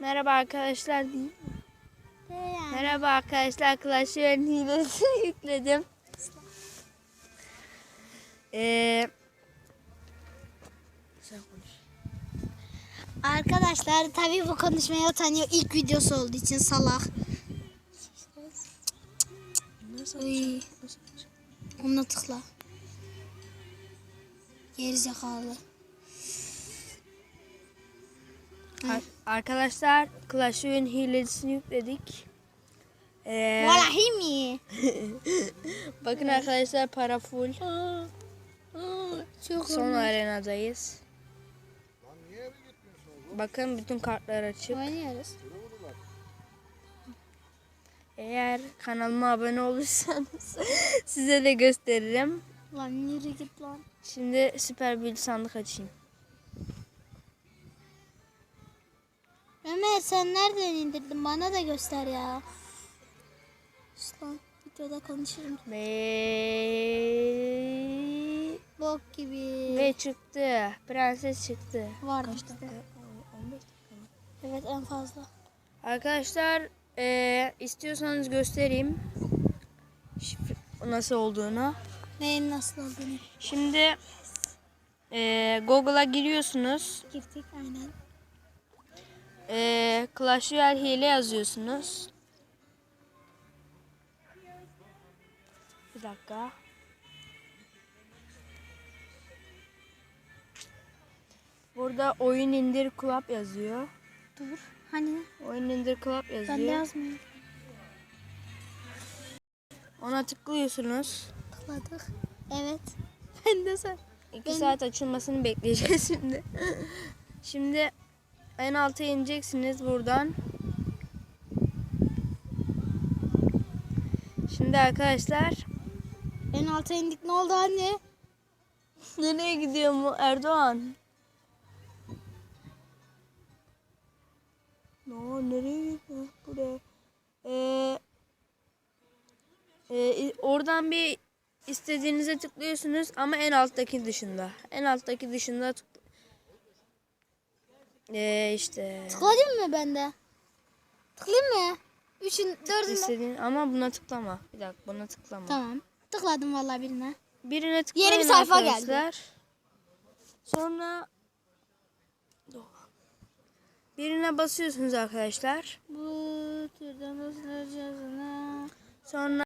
Merhaba arkadaşlar. Merhaba arkadaşlar. Clash hilesini yükledim. Ee. Arkadaşlar tabii bu konuşmaya utanıyor. İlk videosu olduğu için salak. Nasıl? Uy. Onunla tıkla. Gerizekalı. Ar- Arkadaşlar Clash Royale hilesini yükledik. Ee, Vallahi mi? bakın arkadaşlar para full. Çok Son arenadayız. Bakın bütün kartlar açık. Oynuyoruz. Eğer kanalıma abone olursanız size de gösteririm. Lan yürü git lan. Şimdi süper bir sandık açayım. Ömer sen nereden indirdin? Bana da göster ya. Sus lan. Videoda konuşurum. Ve, Bok gibi. ve çıktı. Prenses çıktı. Var Kaç işte. dakika? 15 dakika mı? Evet en fazla. Arkadaşlar eee, istiyorsanız göstereyim. Şifre- nasıl olduğunu. Neyin nasıl olduğunu. Şimdi eee, Google'a giriyorsunuz. Girdik aynen. Eee Clash Royale hile yazıyorsunuz. Bir dakika. Burada oyun indir club yazıyor. Dur. Hani? Oyun indir club Ben de yazıyor. yazmıyorum. Ona tıklıyorsunuz. Tıkladık. Evet. Ben de sen. 2 Ben- saat açılmasını bekleyeceğiz şimdi. şimdi en alta ineceksiniz buradan. Şimdi arkadaşlar En alta indik ne oldu anne? nereye gidiyor mu Erdoğan? No, nereye gidiyor? Buraya. Ee, e, oradan bir istediğinize tıklıyorsunuz ama en alttaki dışında. En alttaki dışında tık ee, işte Tıkladın mı ben de? Tıklayayım mı? Üçün, dördüne. istediğin ama buna tıklama. Bir dakika buna tıklama. Tamam. Tıkladım vallahi birine. Birine tıklayın Yeni bir sayfa geldi. arkadaşlar. Sonra birine basıyorsunuz arkadaşlar. Bu türden nasıl cihazına. Sonra